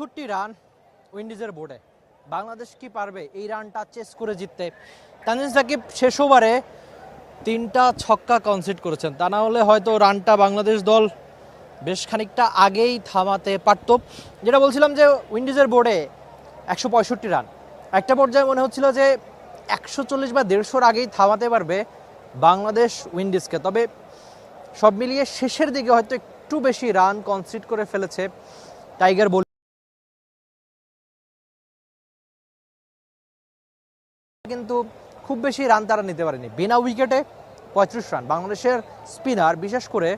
পঁয়ষট্টি রান উইন্ডিজের বোর্ডে। বাংলাদেশ কি পারবে এই রানটা চেস করে জিততে? তানজিম সাকিব শেষ ওভারে তিনটা ছক্কা কনসিড করেছেন। তা না হলে হয়তো রানটা বাংলাদেশ দল বেশ খানিকটা আগেই থামাতে পারত। যেটা বলছিলাম যে উইন্ডিজের বোর্ডে একশো পঁয়ষট্টি রান। একটা পর্যায়ে মনে হচ্ছিল যে একশো চল্লিশ বা দেড়শোর আগেই থামাতে পারবে বাংলাদেশ উইন্ডিজকে। তবে সব মিলিয়ে শেষের দিকে হয়তো একটু বেশি রান কনসিড করে ফেলেছে টাইগার বল কিন্তু খুব বেশি রান তারা নিতে পারেনি। বিনা উইকেটে পঁয়ত্রিশ রান। বাংলাদেশের স্পিনার, বিশেষ করে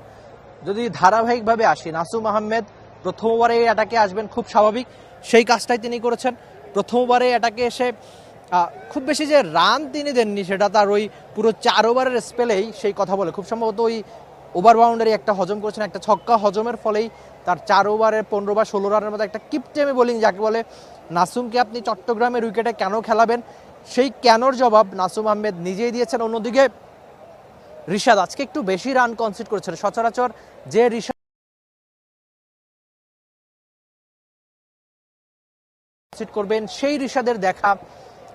যদি ধারাবাহিকভাবে আসি, নাসুম আহমেদ প্রথম ওভারে অ্যাটাকে আসবেন খুব স্বাভাবিক। সেই কাজটাই তিনি করেছেন। প্রথম ওভারে অ্যাটাকে এসে খুব বেশি যে রান তিনি দেননি, সেটা তার ওই পুরো চার ওভারের স্পেলেই সেই কথা বলে। খুব সম্ভবত ওই ওভার বাউন্ডারি একটা হজম করেছেন, একটা ছক্কা হজমের ফলেই তার চার ওভারে পনেরো বা ষোলো রানের মতো একটা কিপটেমে বোলিং যাকে বলে, নাসুমকে আপনি চট্টগ্রামের উইকেটে কেন খেলাবেন? সেই কেনর জবাব নাসুম আহমেদ নিজেই দিয়েছেন। অন্যদিকে রিশাদ, আজকে একটু বেশি রান কনসিড করেছেন। সচরাচর যে কনসিড করবেন, সেই ঋষাদের দেখা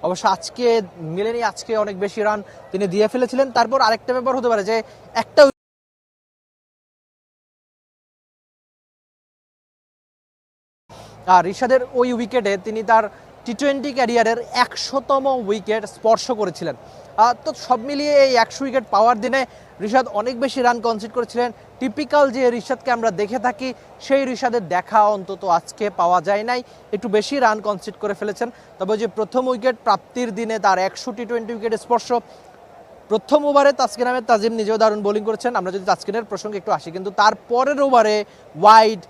অবশ্য আজকে মিলেনি, আজকে অনেক বেশি রান তিনি দিয়ে ফেলেছিলেন। তারপর আরেকটা ব্যাপার হতে পারে যে একটা আর রিশাদের ওই উইকেটে তিনি তার টি টোয়েন্টি ক্যারিয়ারের একশোতম উইকেট স্পর্শ করেছিলেন। তো সব মিলিয়ে এই একশো উইকেট পাওয়ার দিনে ঋষাদ অনেক বেশি রান কনসিড করেছিলেন। টিপিক্যাল যে ঋষাদকে আমরা দেখে থাকি, সেই ঋষাদের দেখা অন্তত আজকে পাওয়া যায় নাই। একটু বেশি রান কনসিড করে ফেলেছেন। তবে যে প্রথম উইকেট প্রাপ্তির দিনে তার একশো টি টোয়েন্টি উইকেট স্পর্শ, প্রথম ওভারে তাসকিন আহমেদ তাজিম নিজেও দারুণ বোলিং করেছেন। আমরা যদি তাসকিনের প্রসঙ্গে একটু আসি, কিন্তু তার পরের ওভারে ওয়াইড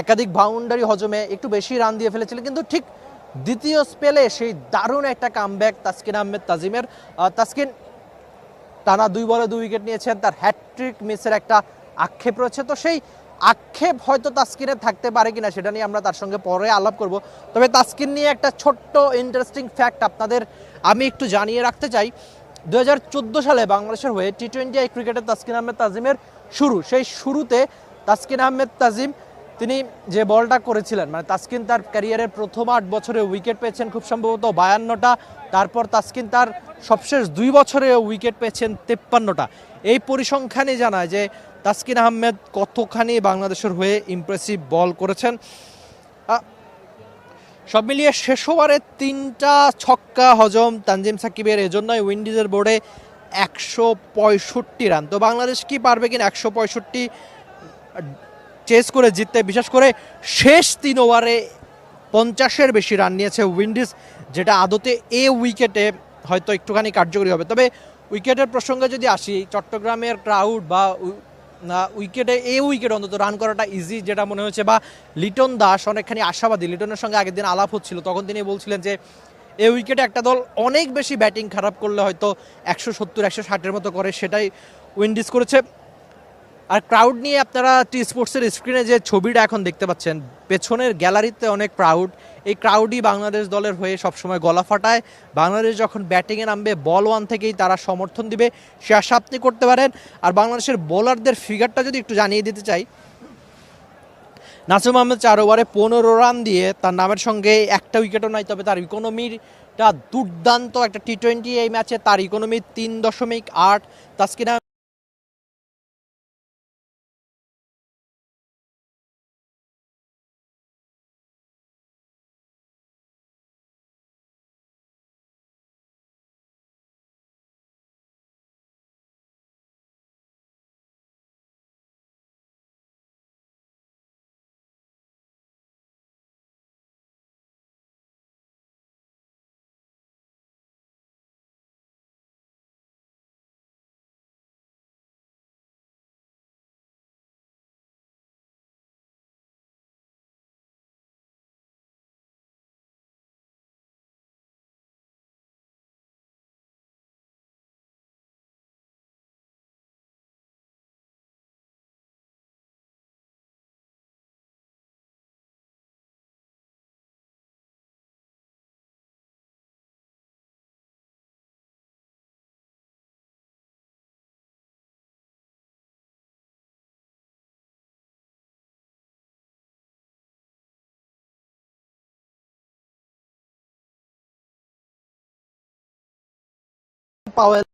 একাধিক বাউন্ডারি হজমে একটু বেশি রান দিয়ে ফেলেছিলেন। কিন্তু ঠিক দ্বিতীয় স্পেলে সেই দারুণ একটা কামব্যাক তাসকিন আহমেদ তাজিমের। তাসকিন টানা দুই বলে দুই উইকেট নিয়েছেন, তার হ্যাট্রিক মিসের একটা আক্ষেপ রয়েছে। তো সেই আক্ষেপ হয়তো তাসকিনের থাকতে পারে কিনা সেটা নিয়ে আমরা তার সঙ্গে পরে আলাপ করব। তবে তাস্কিন নিয়ে একটা ছোট্ট ইন্টারেস্টিং ফ্যাক্ট আপনাদের আমি একটু জানিয়ে রাখতে চাই। দু হাজার চোদ্দ সালে বাংলাদেশের হয়ে টি টোয়েন্টি ক্রিকেটে তাসকিন আহমেদ তাজিমের শুরু। সেই শুরুতে তাসকিন আহমেদ তাজিম তিনি যে বলটা করেছিলেন মানে তাসকিন তার ক্যারিয়ারের প্রথম আট বছরে উইকেট পেয়েছেন খুব সম্ভবত বায়ান্নটা, তারপর তাসকিন তার সবশেষ দুই বছরে উইকেট পেয়েছেন তেপ্পান্নটা। এই পরিসংখ্যানই জানায় যে তাসকিন আহমেদ কতখানি বাংলাদেশের হয়ে ইমপ্রেসিভ বল করেছেন। সব মিলিয়ে শেষ ওভারে তিনটা ছক্কা হজম তানজিম সাকিবের, এজন্যই উইন্ডিজের বোর্ডে একশো পঁয়ষট্টি রান। তো বাংলাদেশ কি পারবে কিনা একশো পঁয়ষট্টি চেস করে জিততে, বিশেষ করে শেষ তিন ওভারে পঞ্চাশের বেশি রান নিয়েছে উইন্ডিজ, যেটা আদতে এ উইকেটে হয়তো একটুখানি কার্যকরী হবে। তবে উইকেটের প্রসঙ্গে যদি আসি, চট্টগ্রামের ক্রাউড বা উইকেটে, এ উইকেট অন্তত রান করাটা ইজি যেটা মনে হচ্ছে, বা লিটন দাস অনেকখানি আশাবাদী, লিটনের সঙ্গে আগের দিন আলাপ হচ্ছিল, তখন তিনি বলছিলেন যে এই উইকেটে একটা দল অনেক বেশি ব্যাটিং খারাপ করলে হয়তো একশো সত্তর, একশো ষাটের মতো করে সেটাই উইন্ডিজ করেছে। আর ক্রাউড নিয়ে আপনারা টি স্পোর্টসের স্ক্রিনে যে ছবিটা এখন দেখতে পাচ্ছেন, পেছনের গ্যালারিতে অনেক ক্রাউড এই ক্রাউডই বাংলাদেশ দলের হয়ে সবসময় গলা ফাটায়। বাংলাদেশ যখন ব্যাটিংয়ে নামবে বল ওয়ান থেকেই তারা সমর্থন দিবে। সে আশা আপনি করতে পারেন। আর বাংলাদেশের বোলারদের ফিগারটা যদি একটু জানিয়ে দিতে চাই, নাসিম আহমেদ চার ওভারে পনেরো রান দিয়ে তার নামের সঙ্গে একটা উইকেটও নাই, তবে তার ইকোনমিটা দুর্দান্ত। একটা টি টোয়েন্টি এই ম্যাচে তার ইকোনমি তিন দশমিক আট। তাস্কিনা পাওয়েল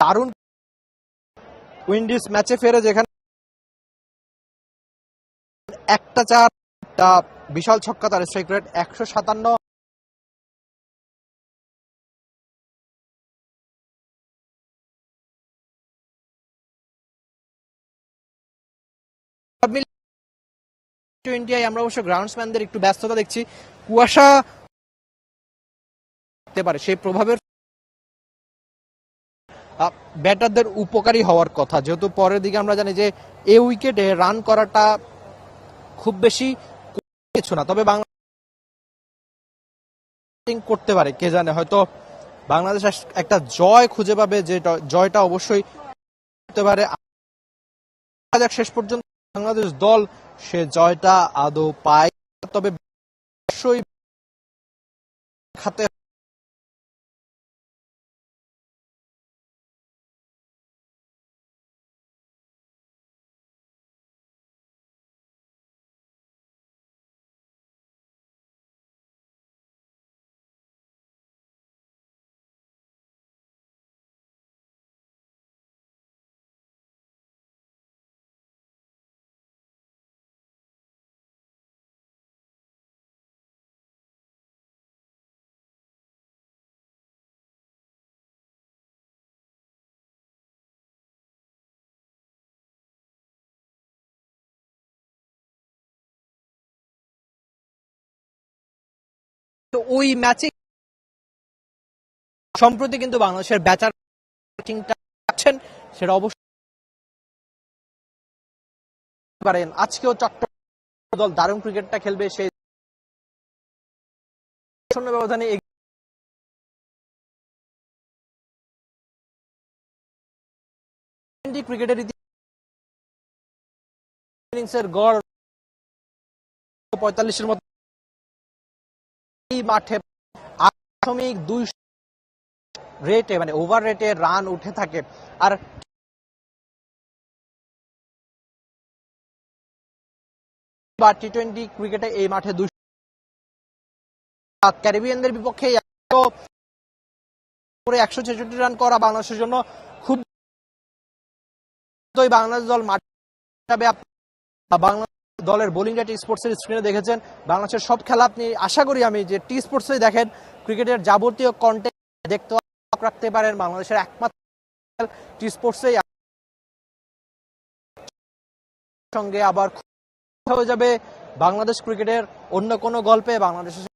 দারুণ উইন্ডিজ ম্যাচে ফেরে যেখানে একটা চার বিশাল ছক্কা তার স্ট্রাইক রেট একশো সাতান্ন। আমরা অবশ্য গ্রাউন্ডসম্যানদের একটু ব্যস্ততা দেখছি। কুয়াশা হতে পারে, সেই প্রভাবের ব্যাটারদের উপকারী হওয়ার কথা। যেহেতু পরের দিকে আমরা জানি যে এ উইকেটে রান করাটা খুব বেশি কিছু না, তবে বাংলা করতে পারে, কে জানে? হয়তো বাংলাদেশ একটা জয় খুঁজে পাবে, যে জয়টা অবশ্যই হতে পারে। শেষ পর্যন্ত বাংলাদেশ দল সে জয়টা আদৌ পায়, তবে অবশ্যই খাতে তো ওই ম্যাচে সম্প্রতি কিন্তু বাংলাদেশের ব্যাচার ব্যাটিংটা সেটা অবশ্যই পারেন। আজকেও চট্টগ্রাম দল দারুণ ক্রিকেটটা খেলবে, সেই শূন্য ব্যবধানে ক্রিকেটের ইনিংসের গড় পঁয়তাল্লিশের মতো এই মাঠে দশমিক দুই রেটে মানে ওভার রেটে রান উঠে থাকে। আর ক্রিকেটে এই মাঠে ক্যারিবিয়ানদের বিপক্ষে করে একশো ছেষট্টি রান করা বাংলাদেশের জন্য বাংলাদেশ দল মাঠে বাংলাদেশ দলের বোলিং টি স্পোর্টসের স্ক্রিনে দেখেছেন। বাংলাদেশের সব খেলা আপনি, আশা করি আমি যে টি স্পোর্টসে দেখেন, ক্রিকেটের যাবতীয় কন্টেন্ট দেখতে রাখতে পারেন। বাংলাদেশের একমাত্র টি স্পোর্টসেই সঙ্গে আবার হয়ে যাবে বাংলাদেশ ক্রিকেটের অন্য কোনো গল্পে। বাংলাদেশের